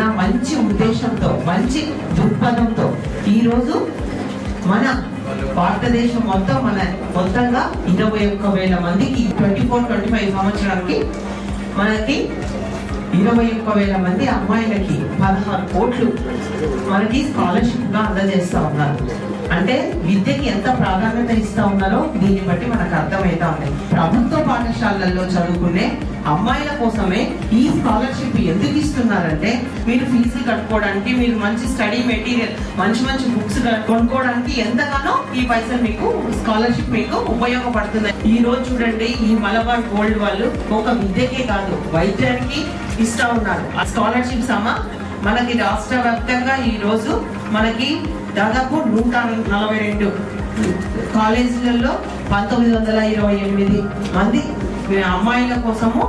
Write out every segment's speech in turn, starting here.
నా మంచి ఉద్దేశంతో మంచి దృక్పథంతో ఈరోజు మన భారతదేశం మొత్తం మన మొత్తంగా ఇరవై ఒక్క వేల మందికి ట్వంటీ ఫోర్ ట్వంటీ ఫైవ్ సంవత్సరానికి మనకి ఇరవై ఒక్క వేల మంది అమ్మాయిలకి పదహారు కోట్లు మనకి స్కాలర్షిప్గా అందజేస్తూ ఉన్నారు. అంటే విద్యకి ఎంత ప్రాధాన్యత ఇస్తూ ఉన్నారో దీన్ని బట్టి మనకు అర్థమవుతా ఉంది. ప్రభుత్వ పాఠశాలల్లో చదువుకునే అమ్మాయిల కోసమే ఈ స్కాలర్షిప్ ఎందుకు ఇస్తున్నారంటే మీరు ఫీజులు కట్టుకోవడానికి మీరు మంచి స్టడీ మెటీరియల్ మంచి మంచి బుక్స్ కొనుక్కోవడానికి ఎంతగానో ఈ పైసలు మీకు స్కాలర్షిప్ మీకు ఉపయోగపడుతుంది ఈ రోజు చూడండి ఈ మలబార్ గోల్డ్ వాళ్ళు ఒక విద్యకే కాదు వైద్యానికి ఇస్తా ఉన్నారు. ఆ స్కాలర్షిప్స్ అమ్మ మనకి రాష్ట్ర వ్యాప్తంగా ఈరోజు మనకి దాదాపు నూట నలభై రెండు కాలేజీలలో పంతొమ్మిది వందల ఇరవై ఎనిమిది మంది అమ్మాయిల కోసము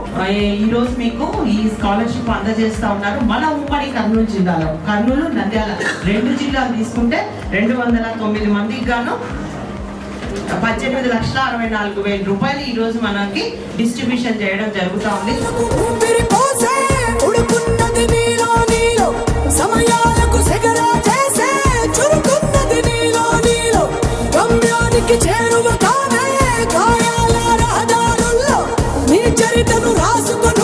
ఈరోజు మీకు ఈ స్కాలర్షిప్ అందజేస్తా ఉన్నారు. మన ఉమ్మడి కర్నూలు జిల్లాలో. కర్నూలు నంద్యాల రెండు జిల్లాలు తీసుకుంటే రెండు వందల తొమ్మిది మందికి గాను పద్దెనిమిది లక్షల అరవై నాలుగు వేల రూపాయలు ఈరోజు మనకి డిస్ట్రిబ్యూషన్ చేయడం జరుగుతూ ఉంది. రాసుకొని